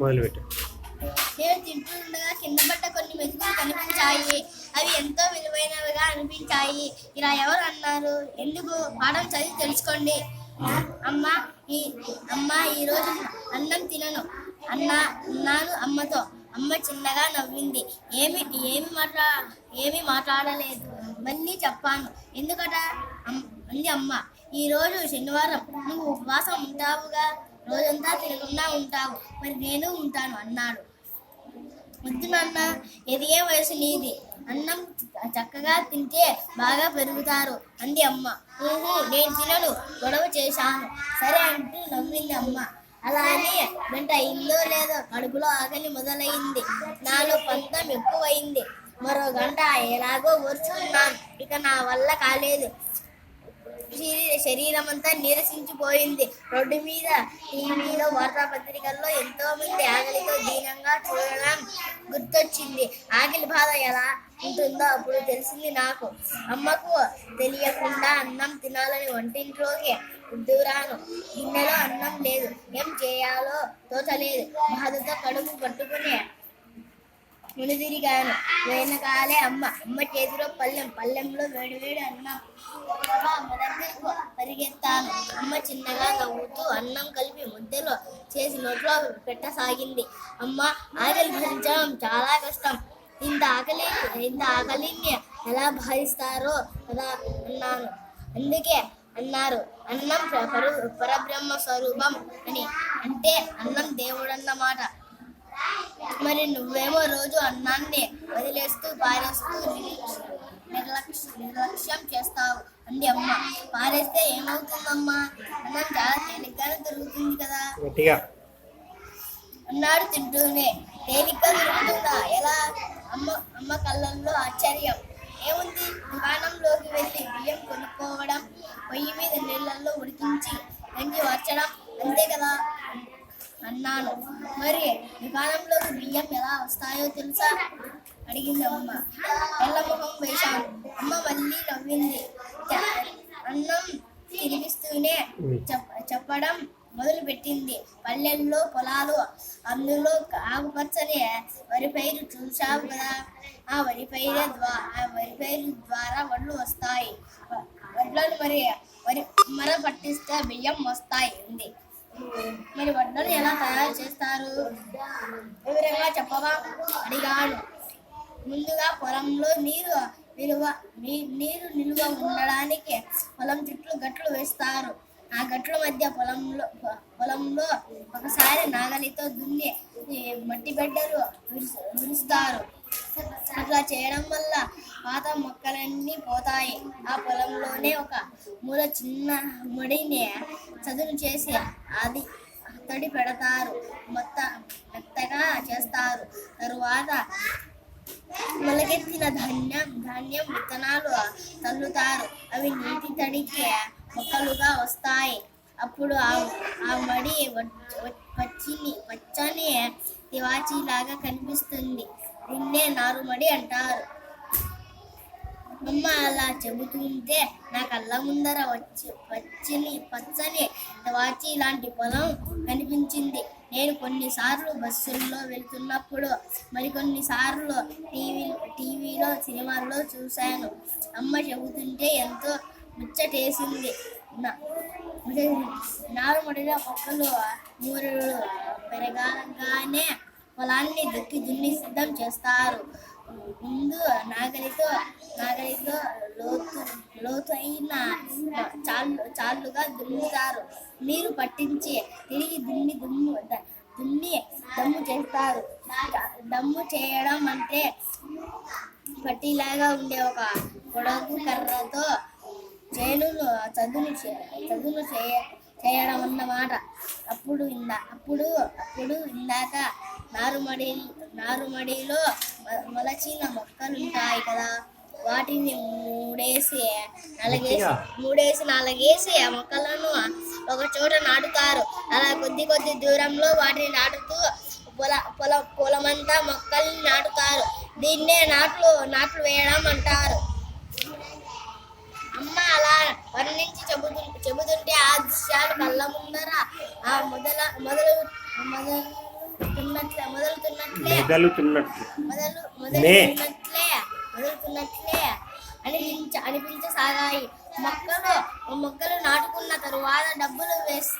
మొదలుపెట్టు. నేను తింటూ ఉండగా కింద పడ్డ కొన్ని మెతుకులు కనిపించాయి. అవి ఎంతో విలువైనవిగా అనిపించాయి. ఇలా ఎవరు అన్నారు? ఎందుకు? పాఠం చదివి తెలుసుకోండి. అమ్మ ఈ అమ్మ ఈరోజు అన్నం తినను. అన్న అన్నాను అమ్మతో. అమ్మ చిన్నగా నవ్వింది. ఏమి ఏమి మాట్లా ఏమి మాట్లాడలేదు. మళ్ళీ చెప్పాను. ఎందుకట? అమ్- అంది అమ్మ. ఈరోజు శనివారం. నువ్వు ఉపవాసం ఉంటావుగా? రోజంతా తినకుండా ఉంటావు. మరి నేను ఉంటాను అన్నాడు. వద్దు నాన్న ఎదిగే వయసు నీది. అన్నం చక్కగా తింటే బాగా పెరుగుతారు అంది అమ్మ. ఊహు నేను తినను గొడవ చేశాను. సరే అంటూ నవ్వింది అమ్మ. అలానే వెంట ఇల్లు లేదో కడుపులో ఆకలి మొదలైంది. నాలో పంతం ఎక్కువైంది. మరో గంట ఎలాగో ఓర్చుకున్నాను. ఇక నా వల్ల కాలేదు. శరీరం అంతా నీరసించిపోయింది. రోడ్డు మీద టీవీలో వార్తాపత్రికల్లో ఎంతో మంది ఆకలితో దీనంగా చూడడం గుర్తొచ్చింది. ఆకలి బాధ ఎలా ఉంటుందో అప్పుడు తెలిసింది నాకు. అమ్మకు తెలియకుండా అన్నం తినాలని వంటింట్లోకి దూరాను. గిన్నెలో అన్నం లేదు. ఏం చేయాలో తోచలేదు. బాధతో కడుపు పట్టుకుని మునిదిరిగాను. వెనకాలే అమ్మ. అమ్మ చేతిలో పల్లెం పల్లెంలో వేడివేడి అన్నం. అమ్మ దగ్గరకు పరిగెత్తాను. అమ్మ చిన్నగా నవ్వుతూ అన్నం కలిపి ముద్దలో చేసి నోట్లో పెట్టసాగింది. అమ్మ ఆకలి భరించడం చాలా కష్టం. ఇంత ఆకలి ఇంత ఆకలిని ఎలా భరిస్తారో కదా అన్నాను. అందుకే అన్నారు అన్నం పరు- పరబ్రహ్మ స్వరూపం అని. అంటే అన్నం దేవుడన్నమాట. మరి నువ్వేమో రోజు అన్నాన్ని వదిలేస్తూ పారేస్తూ నిర్లక్ష్య నిర్లక్ష్యం చేస్తావు అంది అమ్మ. పారేస్తే ఏమవుతుందమ్మా? అన్నం చాలా తేలిగ్గానే దొరుకుతుంది కదా? అన్నాడు తింటూనే. తేలిగ్గా దొరుకుతుందా? ఎలా? అమ్మ అమ్మ కళ్ళల్లో ఆశ్చర్యం. ఏముంది? దుకాణంలోకి వెళ్ళి బియ్యం కొనుక్కోవడం పొయ్యి మీద నీళ్ళల్లో ఉడికించి గంజి వచ్చడం అంతే కదా? అన్నాను. మరి దుకాణంలోకి బియ్యం ఎలా వస్తాయో తెలుసా? అడిగింది అమ్మ తెల్ల వేశాను. అమ్మ మళ్ళీ నవ్వింది. అన్నం తినిపిస్తూనే చెప్పడం మొదలు పెట్టింది పల్లెల్లో పొలాలు అందులో ఆకుపచ్చని వరి పైరు చూసావు కదా. ఆ వరి పైరే ద్వారా ఆ వరి పైరు ద్వారా వడ్లు వస్తాయి. వడ్లను మరి వరి మర పట్టిస్తే బియ్యం వస్తాయి ఉంది మీరు వడ్లను ఎలా తయారు చేస్తారు? వివరంగా చెప్పవా? అడిగాడు. ముందుగా పొలంలో నీరు నిలువ నీరు నిలువ ఉండడానికి పొలం చుట్టూ గట్లు వేస్తారు. ఆ గట్ల మధ్య పొలంలో పొలంలో ఒకసారి నాగలితో దున్ని మట్టి బిడ్డలు విరుస్తారు. అట్లా చేయడం వల్ల పాత మొక్కలన్నీ పోతాయి. ఆ పొలంలోనే ఒక మూల చిన్న ముడిని చదును చేసి అది తడి పెడతారు. మొత్త మెత్తగా చేస్తారు. తరువాత మొలకెత్తిన ధాన్యం ధాన్యం విత్తనాలు తల్లుతారు అవి నీటి తడికి మొక్కలుగా వస్తాయి. అప్పుడు ఆ ఆ మడి పచ్చిని పచ్చని తివాచీలాగా కనిపిస్తుంది. దీన్నే నారుమడి అంటారు. అమ్మ అలా చెబుతుంటే నా కళ్ళ ముందర వచ్చి వచ్చిని పచ్చని వాచి లాంటి పొలం కనిపించింది. నేను కొన్నిసార్లు బస్సుల్లో వెళ్తున్నప్పుడు మరికొన్నిసార్లు టీవీ టీవీలో సినిమాల్లో చూశాను. అమ్మ చెబుతుంటే ఎంతో ముచ్చటేసింది. నా- నారుమడిలో మొక్కలు మూరుడు పెరగగానే పొలాన్ని దుక్కి దున్ని సిద్ధం చేస్తారు. ముందు నాగలితో నాగలితో లోతు లోతైన చాలు చాలుగా దున్నుతారు. నీరు పట్టించి తిరిగి దున్ని దుమ్ము దున్ని దమ్ము చేస్తారు. దమ్ము చేయడం అంటే పట్టిలాగా ఉండే ఒక పొడవు కర్రతో చేనును చదును చదును చేయ చేయడం అన్నమాట అప్పుడు ఇందా అప్పుడు అప్పుడు ఇందాక నారుమడి నారుమడిలో మొలచిన మొక్కలు ఉంటాయి కదా వాటిని మూడేసి నలగేసి మూడేసి నాలుగేసి ఆ మొక్కలను ఒక చోట నాటుతారు. అలా కొద్ది కొద్ది దూరంలో వాటిని నాటుతూ పొల పొల పొలమంతా మొక్కల్ని నాటుతారు. దీన్నే నాట్లు నాట్లు వేయడం అంటారు. అమ్మ అలా వర్ణించి చెబుతు చెబుతుంటే ఆ కళ్ళ ముందర ఆ మొదల మొదలు మొదలు తున్నట్లే మొదలుతున్నట్లే. మెదలుతున్నట్లు. మొదలుతున్నట్లే మొదలుతున్నట్లే అనిపించ అనిపించసాగాయి. మొక్కలు మొక్కలు నాటుకున్న తరువాత డబ్బులు వేస్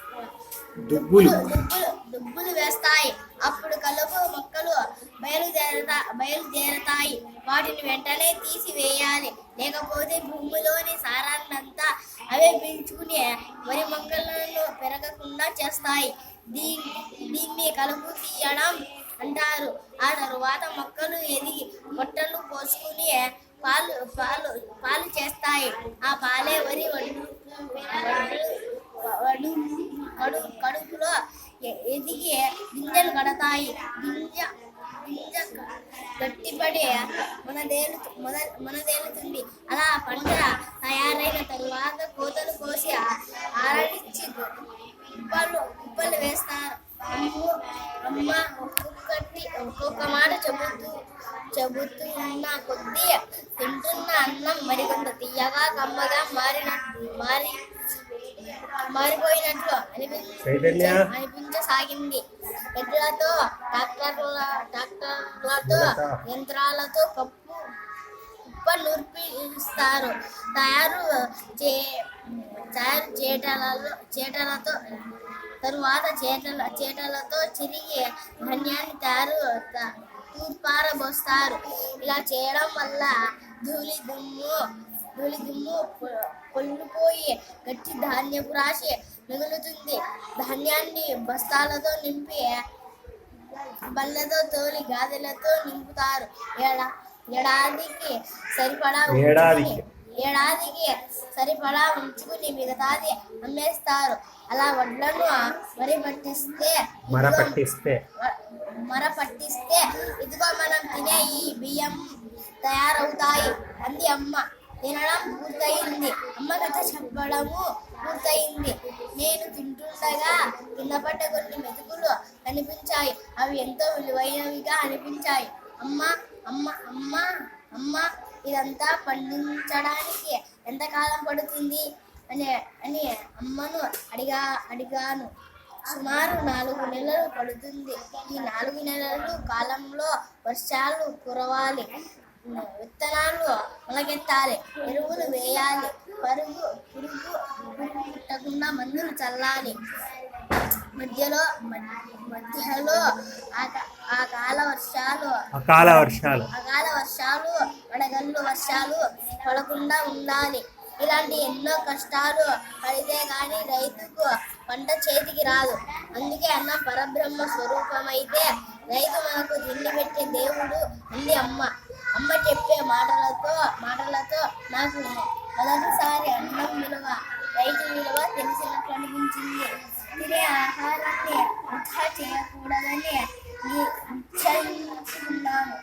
దుబ్బులు దుబ్బులు. దుబ్బులు వేస్తాయి. అప్పుడు కలుపు మొక్కలు బయలుదేరతా బయలుదేరతాయి. వాటిని వెంటనే తీసివేయాలి. లేకపోతే భూమిలోని సారాన్నంతా అవే పీల్చుకుని వరి మొక్కలను పెరగకుండా చేస్తాయి. దీన్ని దీన్ని కలుపు తీయడం అంటారు. ఆ తరువాత మొక్కలు ఎదిగి పొట్టలు పోసుకుని పాలు పాలు పాలు చేస్తాయి. ఆ పాలే వరి వడు కడు కడుపులో ఎదిగి గింజలు కడతాయి. గింజ గింజ క- గట్టిపడి మనదేలు మన మనదేలుతుంది. అలా పంట తయారైన తరువాత కోతలు కోసి ఆరడించి కుప్పలు కుప్పలు వేస్తారు. అమ్మ అమ్మ ఒక్కొక్కటి ఒక్కొక్క మాట చెబుతూ చెబుతున్న కొద్దీ తింటున్న అన్నం మరికొంత తీయగా కమ్మగా మారిన మారి మారిపోయినట్లు అనిపించ. అనిపించసాగింది. ఎడ్లతో ట్రాక్టర్ల ట్రాక్టర్లతో యంత్రాలతో కప్పు కుప్ప నూర్పిస్తారు తయారు చే తయారు చేటలలో చేటలతో తరువాత చేటల చేటలతో చిరిగి ధాన్యాన్ని తయారు తూర్పారబోస్తారు. ఇలా చేయడం వల్ల ధూళి దుమ్ము ధూళి దుమ్ము పొ- పొల్లిపోయి గట్టి ధాన్యపు రాశి మిగులుతుంది. ధాన్యాన్ని బస్తాలతో నింపి బల్లతో తోలి గాదెలతో నింపుతారు. ఏడా ఏడాదికి సరిపడా ఏడాదికి. ఏడాదికి సరిపడా ఉంచుకుని మిగతాది అమ్మేస్తారు. అలా వడ్లను వరి పట్టిస్తే మర పట్టిస్తే. మర పట్టిస్తే ఇదిగో మనం తినే ఈ బియ్యం తయారవుతాయి. అంది అమ్మ. తినడం పూర్తయింది. అమ్మ కథ చెప్పడము పూర్తయింది. నేను తింటుండగా కింద పడ్డ కొన్ని మెతుకులు కనిపించాయి. అవి ఎంతో విలువైనవిగా అనిపించాయి. అమ్మ అమ్మ అమ్మ అమ్మ ఇదంతా పండించడానికి ఎంతకాలం పడుతుంది? అని అని అమ్మను అడిగా అడిగాను. సుమారు నాలుగు నెలలు పడుతుంది. ఈ నాలుగు నెలలు కాలంలో వర్షాలు కురవాలి. విత్తనాలు మొలకెత్తాలి ఎరువులు వేయాలి. పరుగు పురుగు పుట్టకుండా మందులు చల్లాలి. మధ్యలో మధ్య- మధ్యలో ఆ కా- ఆ కాల వర్షాలు అకాల వర్షాలు. అకాల వర్షాలు వడగళ్ళు వర్షాలు పడకుండా ఉండాలి. ఇలాంటి ఎన్నో కష్టాలు పడితే కానీ రైతుకు పంట చేతికి రాదు. అందుకే అన్న పరబ్రహ్మ స్వరూపమైతే రైతు మనకు తిండి పెట్టే దేవుడు అంది అమ్మ. అమ్మ చెప్పే మాటలతో మాటలతో నాకు మొదటిసారి అన్నం విలువ రైతు విలువ తెలిసినట్టు అనిపించింది. తినే ఆహారాన్ని వృధా చేయకూడదని నిశ్చయించుకున్నాను